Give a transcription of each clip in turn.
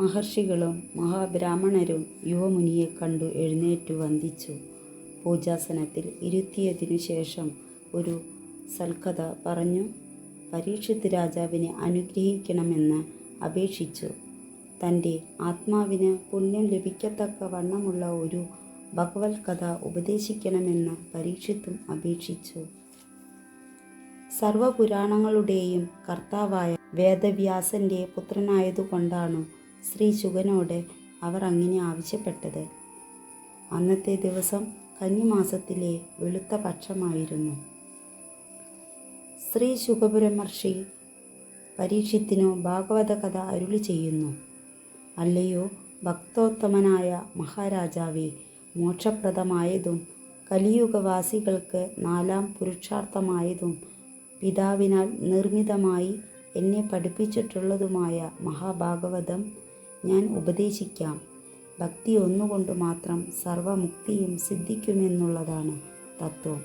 മഹർഷികളും മഹാബ്രാഹ്മണരും യുവമുനിയെ കണ്ടു എഴുന്നേറ്റു വന്ദിച്ചു. പൂജാസനത്തിൽ ഇരുത്തിയതിനു ശേഷം ഒരു സൽക്കഥ പറഞ്ഞു പരീക്ഷിത് രാജാവിനെ അനുഗ്രഹിക്കണമെന്ന് അപേക്ഷിച്ചു. തന്റെ ആത്മാവിന് പുണ്യം ലഭിക്കത്തക്കവണ്ണമുള്ള ഒരു ഭഗവത് കഥ ഉപദേശിക്കണമെന്ന് പരീക്ഷിത്തും അപേക്ഷിച്ചു. സർവപുരാണങ്ങളുടെയും കർത്താവായ വേദവ്യാസന്റെ പുത്രനായതുകൊണ്ടാണു ശ്രീ ശുഗനോട് അവർ അങ്ങനെ ആവശ്യപ്പെട്ടത്. അന്നത്തെ ദിവസം കന്നിമാസത്തിലെ വെളുത്ത പക്ഷമായിരുന്നു. ശ്രീ ശുഖപുരമർഷി പരീക്ഷത്തിനു ഭാഗവത കഥ അരുളി ചെയ്യുന്നു അല്ലയോ ഭക്തോത്തമനായ മഹാരാജാവേ, മോക്ഷപ്രദമായതും കലിയുഗവാസികൾക്ക് നാലാം പുരുഷാർത്ഥമായതും പിതാവിനാൽ നിർമ്മിതമായി എന്നെ പഠിപ്പിച്ചിട്ടുള്ളതുമായ മഹാഭാഗവതം ഞാൻ ഉപദേശിക്കാം. ഭക്തി ഒന്നുകൊണ്ട് മാത്രം സർവമുക്തിയും സിദ്ധിക്കുമെന്നുള്ളതാണ് തത്വം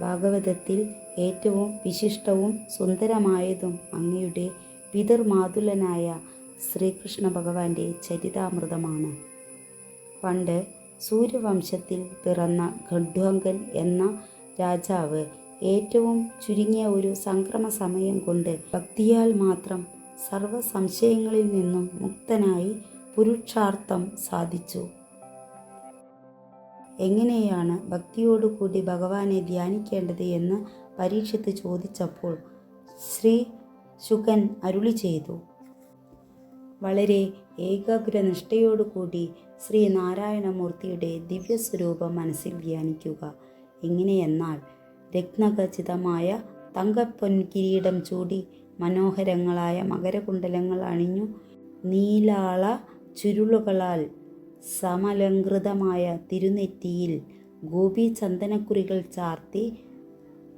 ഭാഗവതത്തിൽ ഏറ്റവും വിശിഷ്ടവും സുന്ദരമായതും അങ്ങയുടെ പിതൃമാതുലനായ ശ്രീകൃഷ്ണ ഭഗവാന്റെ ചരിതാമൃതമാണ്. പണ്ട് സൂര്യവംശത്തിൽ പിറന്ന ഖഡ്വങ്കൻ എന്ന രാജാവ് ഏറ്റവും ചുരുങ്ങിയ ഒരു സംക്രമ സമയം കൊണ്ട് ഭക്തിയാൽ മാത്രം സർവസംശയങ്ങളിൽ നിന്നും മുക്തനായി പുരുഷാർത്ഥം സാധിച്ചു. എങ്ങനെയാണ് ഭക്തിയോടുകൂടി ഭഗവാനെ ധ്യാനിക്കേണ്ടത് എന്ന് പരീക്ഷത്ത് ചോദിച്ചപ്പോൾ ശ്രീ ശുകൻ അരുളിച്ചെയ്തു. വളരെ ഏകാഗ്രനിഷ്ഠയോടുകൂടി ശ്രീനാരായണമൂർത്തിയുടെ ദിവ്യസ്വരൂപം മനസ്സിൽ ധ്യാനിക്കുക. എങ്ങനെയെന്നാൽ രത്നഖചിതമായ തങ്കപ്പൊൻ കിരീടം ചൂടി മനോഹരങ്ങളായ മകരകുണ്ഡലങ്ങൾ അണിഞ്ഞു നീലാള ചുരുളുകളാൽ സമലംകൃതമായ തിരുനെറ്റിയിൽ ഗോപീചന്ദനക്കുറികൾ ചാർത്തി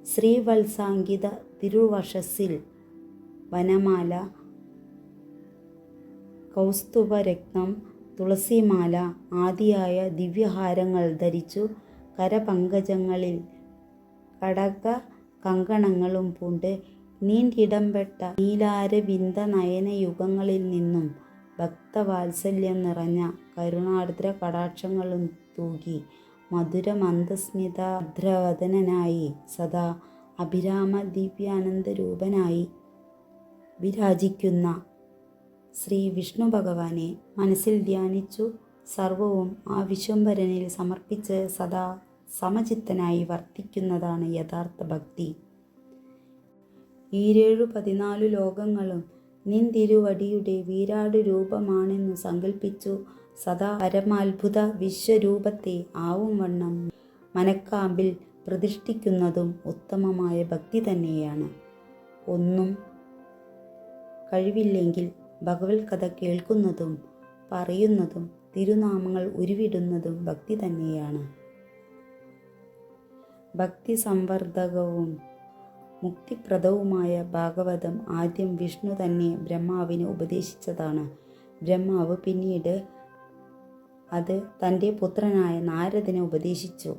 ശ്രീവത്സാങ്കിത തിരുവശസ്സിൽ വനമാല, കൗസ്തുഭരത്നം, തുളസിമാല ആദിയായ ദിവ്യഹാരങ്ങൾ ധരിച്ചു കരപങ്കജങ്ങളിൽ കടക കങ്കണങ്ങളും പൂണ്ട് നീണ്ടിടംപെട്ട നീലാരവിന്ദനയനയുഗങ്ങളിൽ നിന്നും ഭക്തവാത്സല്യം നിറഞ്ഞ കരുണാർദ്ര കടാക്ഷങ്ങളും തൂകി മധുരമന്ദസ്മിതാദ്രവദനായി സദാ അഭിരാമ ദിവ്യാനന്ദരൂപനായി വിരാജിക്കുന്ന ശ്രീ വിഷ്ണു ഭഗവാനെ മനസ്സിൽ ധ്യാനിച്ചു സർവവും ആ വിശ്വംഭരനിൽ സമർപ്പിച്ച് സദാ സമചിത്തനായി വർത്തിക്കുന്നതാണ് യഥാർത്ഥ ഭക്തി. ഈരേഴു പതിനാലു ലോകങ്ങളും നിൻ തിരുവടിയുടെ വീരാടുരൂപമാണെന്നു സങ്കല്പിച്ചു സദാ പരമാത്ഭുത വിശ്വരൂപത്തെ ആവും വണ്ണം മനക്കാമ്പിൽ പ്രതിഷ്ഠിക്കുന്നതും ഉത്തമമായ ഭക്തി തന്നെയാണ്. ഒന്നും കഴിവില്ലെങ്കിൽ ഭഗവത് കഥ കേൾക്കുന്നതും പറയുന്നതും തിരുനാമങ്ങൾ ഉരുവിടുന്നതും ഭക്തി തന്നെയാണ്. ഭക്തി ഭക്തിസംവർദ്ധകവും മുക്തിപ്രദവുമായ ഭാഗവതം ആദ്യം വിഷ്ണു തന്നെ ബ്രഹ്മാവിന് ഉപദേശിച്ചതാണ്. ബ്രഹ്മാവ് പിന്നീട് അത് തന്റെ പുത്രനായ നാരദിനെ ഉപദേശിച്ചു.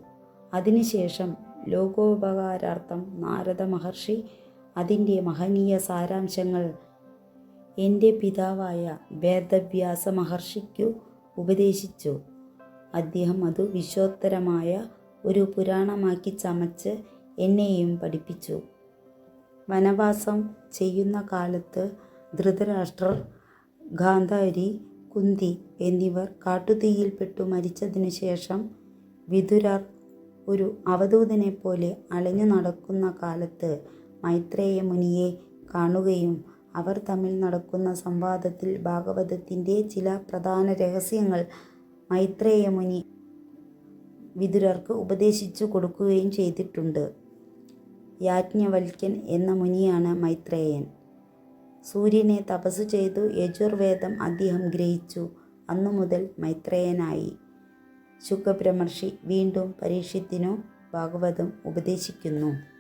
അതിനുശേഷം ലോകോപകാരാർത്ഥം നാരദ മഹർഷി അതിന്റെ മഹനീയ സാരാംശങ്ങൾ എന്റെ പിതാവായ വേദവ്യാസ മഹർഷിക്കു ഉപദേശിച്ചു. അദ്ദേഹം അത് വിശ്വോത്തരമായ ഒരു പുരാണമാക്കി ചമച്ച് എന്നെയും പഠിപ്പിച്ചു. വനവാസം ചെയ്യുന്ന കാലത്ത് ധൃതരാഷ്ട്രർ, ഗാന്ധാരി, കുന്തി എന്നിവർ കാട്ടുതീയിൽപ്പെട്ടു മരിച്ചതിനു ശേഷം വിതുരർ ഒരു അവധൂതനെപ്പോലെ അലഞ്ഞു നടക്കുന്ന കാലത്ത് മൈത്രേയ മുനിയെ കാണുകയും അവർ തമ്മിൽ നടക്കുന്ന സംവാദത്തിൽ ഭാഗവതത്തിന്റെ ചില പ്രധാന രഹസ്യങ്ങൾ മൈത്രേയ മുനി വിതുരർക്ക് ഉപദേശിച്ചു കൊടുക്കുകയും ചെയ്തിട്ടുണ്ട്. യാജ്ഞവൽക്യൻ എന്ന മുനിയാണ് മൈത്രേയൻ. സൂര്യനെ തപസ് ചെയ്തു യജുർവേദം അദ്ദേഹം ഗ്രഹിച്ചു. അന്നു മുതൽ മൈത്രേയനായി. ശുക്രബ്രഹ്മർഷി വീണ്ടും പരീക്ഷത്തിനു ഭാഗവതം ഉപദേശിക്കുന്നു.